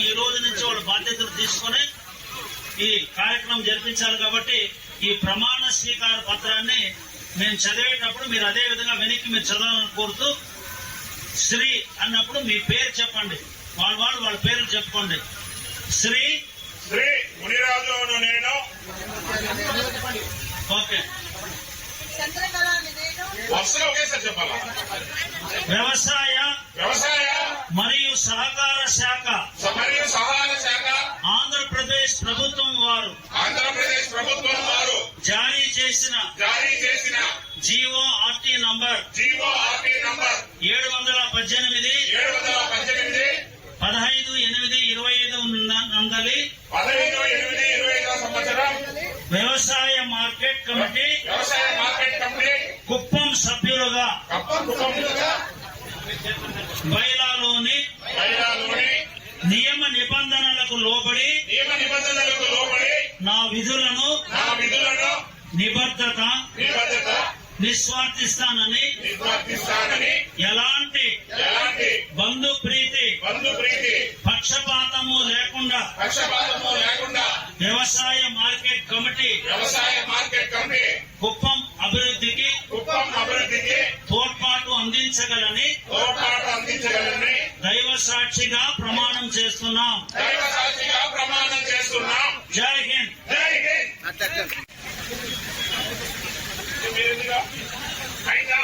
ఈ రోజు నుంచి వాళ్ళ బాధ్యతలు తీసుకొని ఈ కార్యక్రమం జరిపించాలి కాబట్టి ఈ ప్రమాణ స్వీకార పత్రాన్ని మేము చదివేటప్పుడు మీరు అదే విధంగా వెనక్కి మీరు చదవాలని కోరుతూ శ్రీ అన్నప్పుడు మీ పేరు చెప్పండి. వాళ్ళ వాళ్ళు వాళ్ళ పేర్లు చెప్పుకోండి. శ్రీ శ్రీ మునిరాజు నేను. ఓకే. వ్యవసాయ వ్యవసాయ మరియు సహకార జారీ చేసిన జారీ చేసిన GO RT number GO RT number ఏడు వందల పద్దెనిమిది ఏడు వందల పద్దెనిమిది పదహైదు ఎనిమిది ఇరవై ఐదు నందలి పదహైదు ఎనిమిది ఇరవై ఐదో సంవత్సరం వ్యవసాయ మార్కెట్ కమిటీ వ్యవసాయ మార్కెట్ కంపెనీ కుప్పం సభ్యులుగా బైలాలోని మహిళలోని నియమ నిబంధనలకు లోబడి నియమ నిబంధనలకు లోబడి నా విధులను నా విధులను నిబద్ధత నిబద్ధత నిస్వార్థిస్తానని ఎలాంటి ఎలాంటి బంధు ప్రీతి బంధు ప్రీతి పక్షపాతము లేకుండా పక్షపాతము లేకుండా వ్యవసాయ మార్కెట్ కమిటీ వ్యవసాయ మార్కెట్ కమిటీ కుప్పం అభివృద్ధికి కుప్పం అభివృద్ధికి తోడ్పాటు అందించగలని తోడ్పాటు అందించగలని దైవ సాక్షిగా ప్రమాణం చేస్తున్నాం. దైవ అయినా.